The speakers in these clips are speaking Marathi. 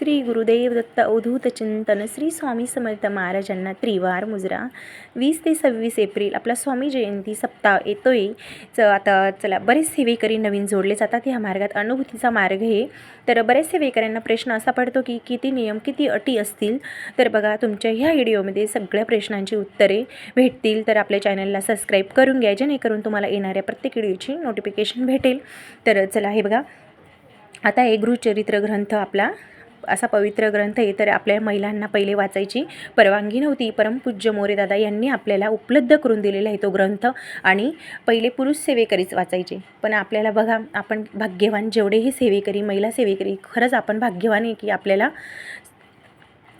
श्री गुरुदेव दत्त अवधूत चिंतन श्री स्वामी समर्थ महाराजांना त्रिवार मुजरा. वीस ते सव्वीस एप्रिल आपला स्वामी जयंती सप्ताह येतोय. च आता चला बरेच सेवेकरी नवीन जोडले जातात ह्या मार्गात. अनुभूतीचा मार्ग आहे तर बरेचसे सेवेकऱ्यांना प्रश्न असा पडतो की किती नियम किती अटी असतील? तर बघा तुमच्या ह्या व्हिडिओमध्ये सगळ्या प्रश्नांची उत्तरे भेटतील. तर आपल्या चॅनलला सबस्क्राईब करून घ्या जेणेकरून तुम्हाला येणाऱ्या प्रत्येक व्हिडिओची नोटिफिकेशन भेटेल. तर चला हे बघा. आता हे गृहचरित्र ग्रंथ आपला असा पवित्र ग्रंथ आहे तर आपल्या महिलांना पहिले वाचायची परवानगी नव्हती. परमपूज्य मोरेदादा यांनी आपल्याला उपलब्ध करून दिलेला आहे तो ग्रंथ आणि पहिले पुरुष सेवेकरीच वाचायचे. पण आपल्याला बघा आपण भाग्यवान जेवढेही सेवेकरी महिला सेवेकरी खरंच आपण भाग्यवान आहे की आपल्याला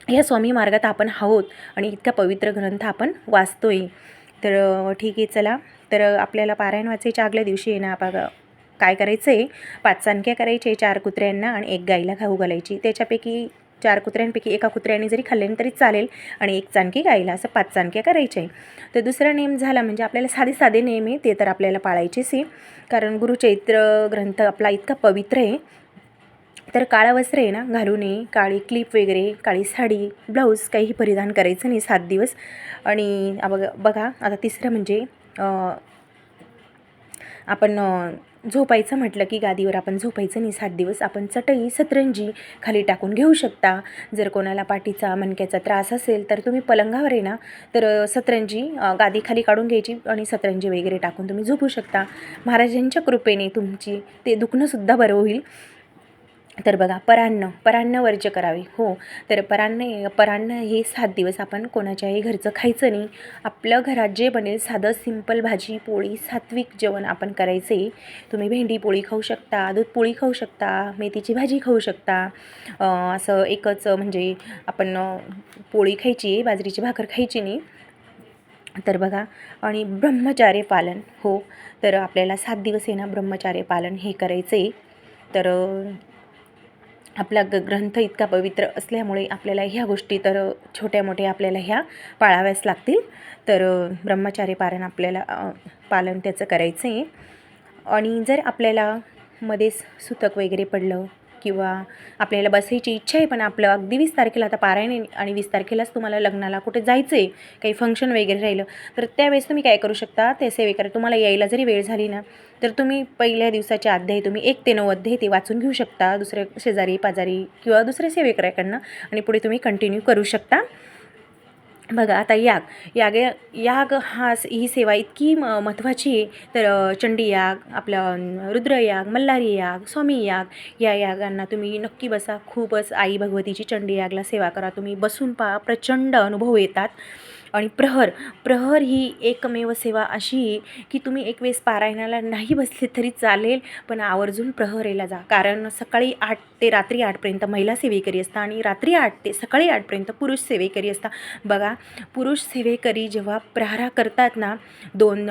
या स्वामी मार्गात आपण आहोत आणि इतका पवित्र ग्रंथ आपण वाचतोय. तर ठीक आहे चला. तर आपल्याला पारायण वाचायच्या आगल्या दिवशी आहे ना बघा. काय करायचं आहे पाच चाणक्या करायचे चार कुत्र्यांना आणि एक गाईला खाऊ घालायची. त्याच्यापैकी चार कुत्र्यांपैकी एका कुत्र्याने जरी खाल्ल्याने तरी चालेल आणि एक चाणकी गाईला असं पाच चाणक्या करायच्या आहे तर दुसरा नेम झाला म्हणजे आपल्याला साधे साधे नेम आहे ते तर आपल्याला पाळायचेच आहे. कारण गुरुचैत्र ग्रंथ आपला इतका पवित्र आहे. तर काळं वस्त्र आहे ना घालू नये काळी क्लिप वगैरे काळी साडी ब्लाऊज काहीही परिधान करायचं नाही सात दिवस. आणि बघा बघा आता तिसरं म्हणजे आपण झोपायचं म्हटलं की गादीवर आपण झोपायचं नाही. सात दिवस आपण चटई सतरंजी खाली टाकून घेऊ शकता. जर कोणाला पाठीचा मणक्याचा त्रास असेल तर तुम्ही पलंगावर आहे ना तर सतरंजी गादी खाली काढून घ्यायची आणि सतरंजी वगैरे टाकून तुम्ही झोपू शकता. महाराजांच्या कृपेने तुमची ते दुखणंसुद्धा बरं होईल. तर बघा परान्न परान्न वर्ज करावे. हो तर परान्न परान्न हे सात दिवस आपण कोणाच्याही घरचं खायचं नाही. आपलं घरात जे बनेल साधं सिंपल भाजी पोळी सात्विक जेवण आपण करायचे. तुम्ही भेंडी पोळी खाऊ शकता दूध पोळी खाऊ शकता मेथीची भाजी खाऊ शकता. असं एकच म्हणजे आपण पोळी खायची बाजरीची भाकर खायची नाही. तर बघा आणि ब्रह्मचार्य पालन. हो तर आपल्याला सात दिवस आहे ना ब्रह्मचार्य पालन हे करायचं. आहे तर आपला ग ग्रंथ इतका पवित्र असल्यामुळे आपल्याला ह्या गोष्टी तर छोट्या मोठ्या आपल्याला ह्या पाळाव्याच लागतील. तर ब्रह्मचारी पारण पालन आपल्याला पालन त्याचं करायचं आहे आणि जर आपल्याला मध्येच सुतक वगैरे पडलं किंवा आपल्याला बसायची इच्छा आहे पण आपलं अगदी वीस तारखेला आता पारायण आणि वीस तारखेलाच तुम्हाला लग्नाला कुठे जायचं आहे काही फंक्शन वगैरे राहिलं तर त्यावेळेस तुम्ही काय करू शकता? ते सेवेकर तुम्हाला यायला जरी वेळ झाली ना तर तुम्ही पहिल्या दिवसाचे अध्याय तुम्ही एक ते नऊ अध्याय ते वाचून घेऊ शकता दुसऱ्या शेजारी पाजारी किंवा दुसऱ्या सेवेकऱ्याकडनं आणि पुढे तुम्ही कंटिन्यू करू शकता. बघा आता याग याग याग हा स- ही सेवा इतकी म महत्त्वाची आहे. तर चंडी याग आपलं रुद्रयाग मल्हारी याग स्वामी याग या यागांना तुम्ही नक्की बसा. खूपच आई भगवतीची चंडी यागला सेवा करा. तुम्ही बसून पहा प्रचंड अनुभव येतात. आणि प्रहर प्रहर ही एकमेव सेवा अशी आहे की तुम्ही एक वेळेस पारायणाला नाही बसले तरी चालेल पण आवर्जून प्रहरेला जा. कारण सकाळी आठ ते रात्री आठपर्यंत महिला सेवेकरी असतात आणि रात्री आठ ते सकाळी आठपर्यंत पुरुष सेवेकरी असतात बघा पुरुष सेवेकरी जेव्हा प्रहारा करतात ना दोन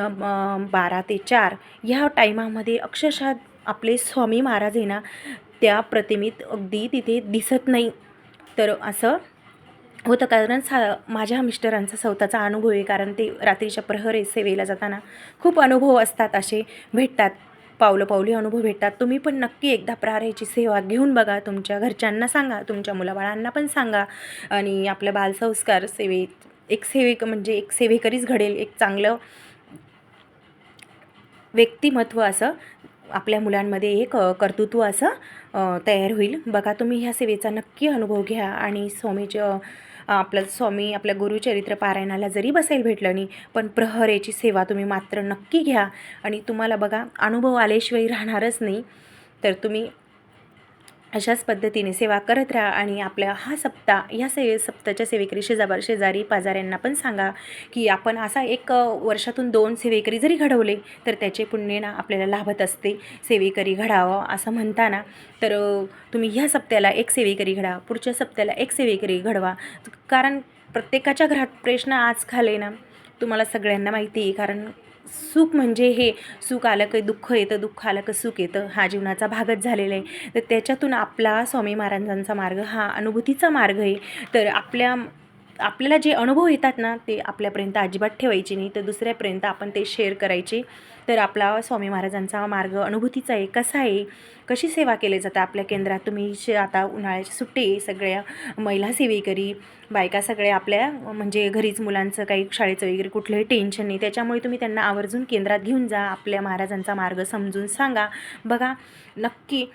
बारा ते चार ह्या टायमामध्ये अक्षरशः आपले स्वामी महाराज आहे ना त्या प्रतिमेत अगदी तिथे दिसत नाही. तर असं होतं. कारण सा माझ्या मिस्टरांचा स्वतःचा अनुभव आहे. कारण ते रात्रीच्या प्रहरे सेवेला जाताना खूप अनुभव असतात. असे भेटतात. पावलं पावली अनुभव भेटतात. तुम्ही पण नक्की एकदा प्रहाराची सेवा घेऊन बघा. तुमच्या घरच्यांना सांगा. तुमच्या मुलाबाळांना पण सांगा. आणि आपल्या बालसंस्कार सेवेत एक सेवेक म्हणजे एक सेवेकरीच घडेल. एक चांगलं व्यक्तिमत्व असं आपल्या मुलांमध्ये एक कर्तृत्व असं तयार होईल. बघा तुम्ही ह्या सेवेचा नक्की अनुभव घ्या. आणि स्वामीच्या आपलं स्वामी आपल्या गुरुचरित्र पारायणाला जरी बसायला भेटलं नाही पण प्रहरेची सेवा तुम्ही मात्र नक्की घ्या. आणि तुम्हाला बघा अनुभव आल्याशिवाय राहणारच नाही. तर तुम्ही अशाच पद्धतीने सेवा करत राहा आणि आपल्या हा सप्ताह ह्या सेवे सप्ताच्या सेवेकरी शेजाबार शेजारी पाजाऱ्यांना पण सांगा की आपण असा एक वर्षातून दोन सेवेकरी जरी घडवले तर त्याचे पुण्य ना आपल्याला लाभत असते. सेवेकरी घडावं असं म्हणताना तर तुम्ही ह्या सप्त्याला एक सेवेकरी घडा पुढच्या सप्त्याला एक सेवेकरी घडवा. कारण प्रत्येकाच्या घरात प्रश्न आज खाले ना. तुम्हाला सगळ्यांना माहिती आहे कारण सुख म्हणजे हे सुख आलं की दुःख येतं दुःख आलं का सुख येतं हा जीवनाचा भागच झालेला आहे. तर त्याच्यातून आपला स्वामी महाराजांचा मार्ग हा अनुभूतीचा मार्ग आहे. तर आपल्या आपल्याला जे अनुभव येतात ना ते आपल्यापर्यंत अजिबात ठेवायचे नाही. तर दुसऱ्यापर्यंत आपण ते शेअर करायचे. तर आपला स्वामी महाराजांचा मार्ग अनुभूतीचा आहे कसा आहे? कशी सेवा केली जाते आपल्या केंद्रात? तुम्ही शे आता उन्हाळ्याची सुट्टी सगळ्या महिला सेवेकरी बायका सगळ्या आपल्या म्हणजे घरीच मुलांचं काही शाळेचं वगैरे कुठलंही टेन्शन नाही. त्याच्यामुळे तुम्ही त्यांना आवर्जून केंद्रात घेऊन जा. आपल्या महाराजांचा मार्ग समजून सांगा. बघा नक्की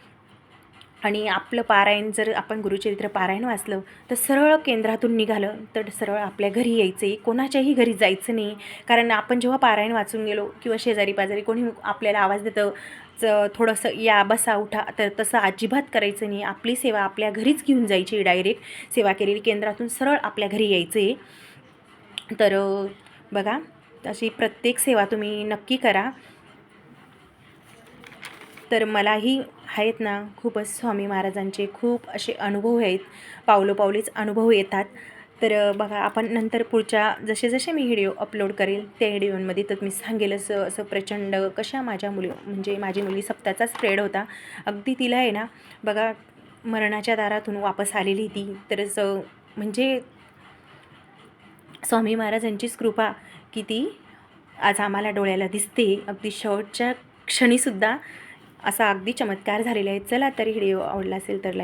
आणि आपलं पारायण जर आपण गुरुचरित्र पारायण वाचलं तर सरळ केंद्रातून निघालं तर सरळ आपल्या घरी यायचं. आहे कोणाच्याही घरी जायचं नाही. कारण आपण जेव्हा पारायण वाचून गेलो किंवा शेजारी पाजारी कोणी आपल्याला आवाज देतं च थोडंसं या बसा उठा तर तसं अजिबात करायचं नाही. आपली सेवा आपल्या घरीच घेऊन जायची डायरेक्ट. सेवा केलेली केंद्रातून सरळ आपल्या घरी यायचं. आहे तर बघा अशी प्रत्येक सेवा तुम्ही नक्की करा. तर मलाही आहेत ना खूपच स्वामी महाराजांचे खूप असे अनुभव आहेत. पावलोपावलीच अनुभव येतात. तर बघा आपण नंतर पुढच्या जसे जसे मी व्हिडिओ अपलोड करेल त्या व्हिडिओमध्ये तर मी सांगेल असं असं प्रचंड कशा माझ्या मुली म्हणजे माझी मुली सप्ताचा स्प्रेड होता. अगदी तिला आहे ना बघा मरणाच्या दारातून वापस आलेली ती. तर म्हणजे स्वामी महाराजांचीच कृपा की ती आज आम्हाला डोळ्याला दिसते. अगदी शेवटच्या क्षणीसुद्धा असा अगदी चमत्कार झालेला आहे चला तरी व्हिडिओ आवडला असेल तर लाईक